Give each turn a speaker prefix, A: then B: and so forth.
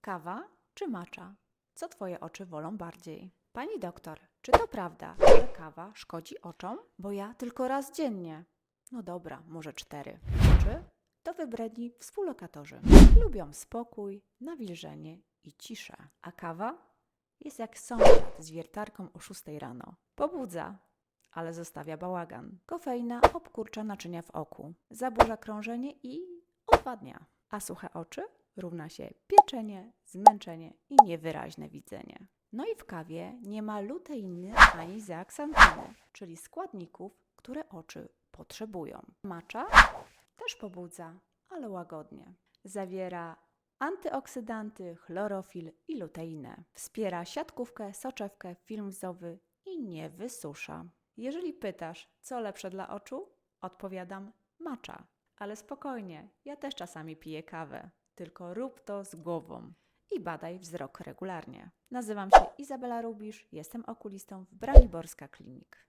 A: Kawa czy macza? Co twoje oczy wolą bardziej? Pani doktor, czy to prawda, że kawa szkodzi oczom? Bo ja tylko raz dziennie. No dobra, może cztery. Oczy to wybredni współlokatorzy. Lubią spokój, nawilżenie i ciszę. A kawa jest jak sąsiad z wiertarką o 6 rano. Pobudza, ale zostawia bałagan. Kofeina obkurcza naczynia w oku, zaburza krążenie i odwadnia. A suche oczy równa się pieczenie, zmęczenie i niewyraźne widzenie. No i w kawie nie ma luteiny ani zeaksantyny, czyli składników, które oczy potrzebują. Macza też pobudza, ale łagodnie. Zawiera antyoksydanty, chlorofil i luteinę. Wspiera siatkówkę, soczewkę, film łzowy i nie wysusza. Jeżeli pytasz, co lepsze dla oczu, odpowiadam macza. Ale spokojnie, ja też czasami piję kawę, tylko rób to z głową i badaj wzrok regularnie. Nazywam się Izabela Rubisz, jestem okulistą w Braniborska Klinik.